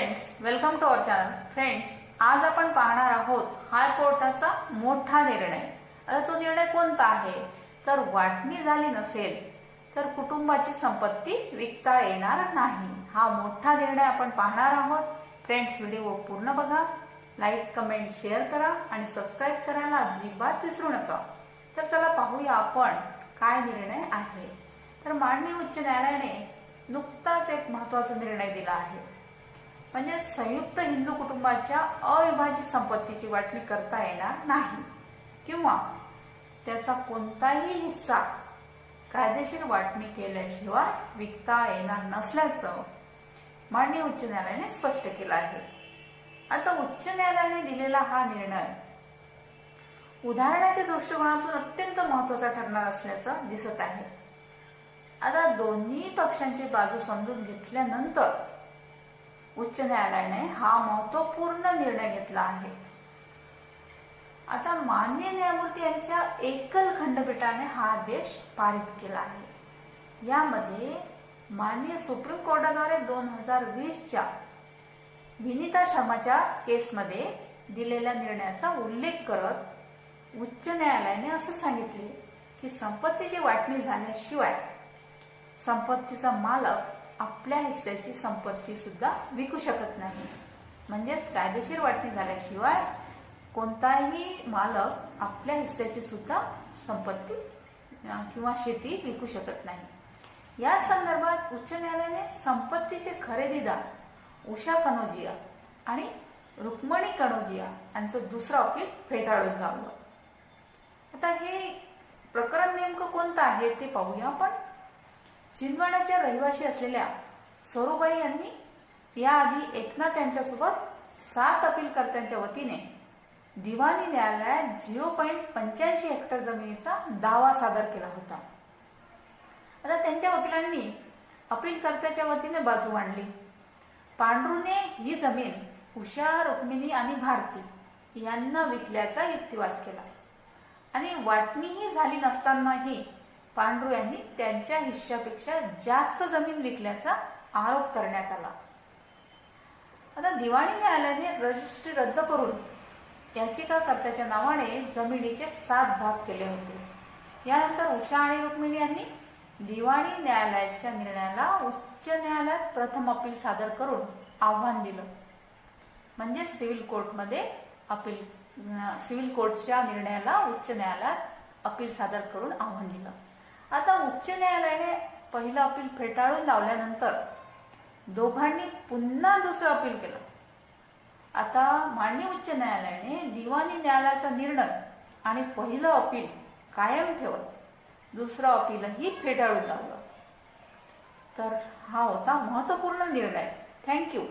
Friends welcome torch friends आज आपण पाहणार आहोत हायकोर्टाचा मोठा निर्णय. आता तो निर्णय कोणता आहे? तर वाटणी झाली नसेल तर कुटुंबाची संपत्ती विकता येणार नाही. हा मोठा निर्णय आपण पाहणार आहोत. फ्रेंड्स व्हिडिओ पूर्ण बघा. लाईक कमेंट शेअर करा आणि सबस्क्राईब करायला अजिबात विसरू नका. तर चला पाहूया आपण काय निर्णय आहे. तर माननीय उच्च न्यायालयाने नुकताच एक महत्त्वाचा निर्णय दिला आहे. म्हणजे संयुक्त हिंदू कुटुंबाच्या अविभाजित संपत्तीची वाटणी करता येणार नाही. किंवा त्याचा कोणताही हिस्सा कायदेशीर वाटणी केल्याशिवाय विकता येणार नसल्याचं माननीय उच्च न्यायालयाने स्पष्ट केलं आहे. आता उच्च न्यायालयाने दिलेला हा निर्णय उदाहरणाच्या दृष्टिकोनातून अत्यंत महत्त्वाचा ठरणार असल्याचं दिसत आहे. आता दोन्ही पक्षांची बाजू समजून घेतल्यानंतर उच्च न्यायालयाने हा महत्त्वपूर्ण निर्णय घेतला आहे. आता मान्य न्यायमूर्ती यांच्या एकल खंडपीठाने हा आदेश पारित केला आहे. यामध्ये माननीय सुप्रीम कोर्टाद्वारे दोन हजार वीसच्या विनीता शर्माच्या केसमध्ये दिलेल्या निर्णयाचा उल्लेख करत उच्च न्यायालयाने असं सांगितले की संपत्तीची वाटणी झाल्याशिवाय संपत्तीचा मालक आपल्या हिस्स्याची संपत्ती सुद्धा विकू शकत नाही. म्हणजेच कायदेशीर वाटणी झाल्याशिवाय कोणताही मालक आपल्या हिस्स्याची सुद्धा संपत्ती किंवा शेती विकू शकत नाही. या संदर्भात उच्च न्यायालयाने संपत्तीचे खरेदीदार उषा कनोजिया आणि रुक्मणी कनोजिया यांचं दुसरं अपील फेटाळून लावलं. आता हे प्रकरण नेमकं कोणतं आहे ते पाहूया आपण. छिंदवाड्याच्या रहिवासी असलेल्या सरूबाई यांनी याआधी एकनाथ यांच्यासोबत सात अपीलकर्त्यांच्या वतीने दिवाणी न्यायालयात झिरो पॉईंट पंच्याऐंशी हेक्टर जमिनीचा दावा सादर केला होता. आता त्यांच्या वकिलांनी अपीलकर्त्याच्या वतीने बाजू मांडली. पांडुरने ही जमीन उषा रुक्मिणी आणि भारती यांना विकल्याचा युक्तिवाद केला. आणि वाटणीही झाली नसतानाही पांडू यांनी त्यांच्या हिश्श्यापेक्षा जास्त जमीन विकल्याचा आरोप करण्यात आला. आता दिवाणी न्यायालयाने रजिस्ट्री रद्द करून याचिकाकर्त्याच्या नावाने जमिनीचे सात भाग केले होते. यानंतर उषा आणि रुक्मिणी यांनी दिवाणी न्यायालयाच्या निर्णयाला उच्च न्यायालयात प्रथम अपील सादर करून आव्हान दिलं. म्हणजे सिव्हिल कोर्टमध्ये अपील सिव्हिल कोर्टच्या निर्णयाला उच्च न्यायालयात अपील सादर करून आव्हान दिलं. आता उच्च न्यायालयाने पहिलं अपील फेटाळून लावल्यानंतर दोघांनी पुन्हा दुसरं अपील केलं. आता माननीय उच्च न्यायालयाने दिवाणी न्यायालयाचा निर्णय आणि पहिलं अपील कायम ठेवत दुसरं अपीलही फेटाळून लावलं. तर हा होता महत्त्वपूर्ण निर्णय. थँक्यू